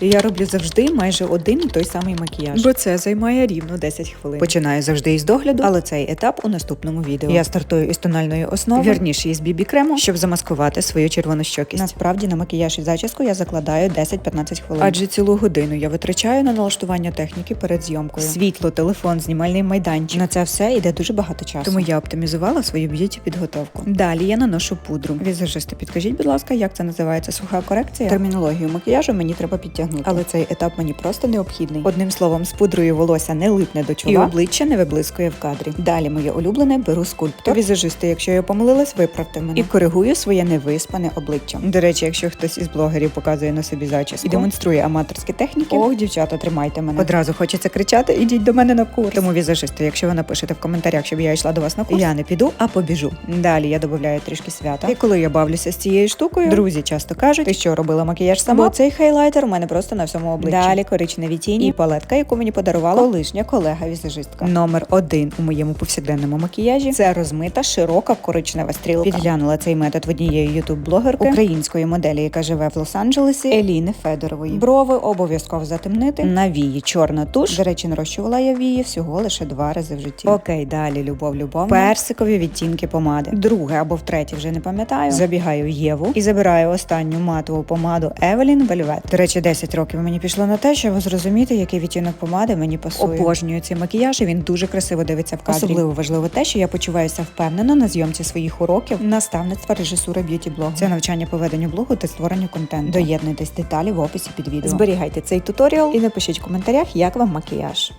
Я роблю завжди майже один і той самий макіяж, бо це займає рівно 10 хвилин. Починаю завжди із догляду, але цей етап у наступному відео. Я стартую із тональної основи, вірніше із бібі крему, щоб замаскувати свою червонощокість. Насправді на макіяж і зачіску я закладаю 10-15 хвилин. Адже цілу годину я витрачаю на налаштування техніки перед зйомкою. Світло, телефон, знімальний майданчик. На це все йде дуже багато часу. Тому я оптимізувала свою б'юті підготовку. Далі я наношу пудру. Візажисти, підкажіть, будь ласка, як це називається? Суха корекція? Термінологію макіяжу мені треба підтягнути. Але цей етап мені просто необхідний. Одним словом, з пудрою волосся не липне до чола, і обличчя не виблискує в кадрі. Далі моє улюблене беру скульптор. Візажисти, якщо я помилилась, виправте мене і коригую своє невиспане обличчя. До речі, якщо хтось із блогерів показує на собі зачіску і демонструє аматорські техніки, ох, дівчата, тримайте мене. Одразу хочеться кричати, ідіть до мене на курс. Тому візажисти, якщо ви напишете в коментарях, щоб я йшла до вас на курс, я не піду, а побіжу. Далі я додаю трішки свята. І коли я бавлюся з цією штукою, друзі часто кажуть, ти що робила макіяж сама? Бо цей хайлайтер у мене просто на всьому обличчі. Далі коричневі тіні і палетка, яку мені подарувала колишня колега візажистка. Номер один у моєму повсякденному макіяжі це розмита широка коричнева стрілка. Підглянула цей метод в однієї ютуб-блогерки української моделі, яка живе в Лос-Анджелесі, Еліни Федорової. Брови обов'язково затемнити. На вії чорна туш. До речі, нарощувала я вії всього лише два рази в житті. Окей, далі любов, любов. Персикові відтінки помади. Друге або втретє, вже не пам'ятаю. Забігаю Єву і забираю останню матову помаду Evelyn Velvet. До речі, 10 років мені пішло на те, щоб зрозуміти, який відтінок помади мені пасує. Обожнюю цей макіяж, і він дуже красиво дивиться в кадрі. Особливо важливо те, що я почуваюся впевнено на зйомці своїх уроків наставництва режисура б'юті блогу. Це навчання поведення блогу та створенню контенту. Доєднуйтесь деталі в описі під відео. Зберігайте цей туторіал і напишіть в коментарях, як вам макіяж.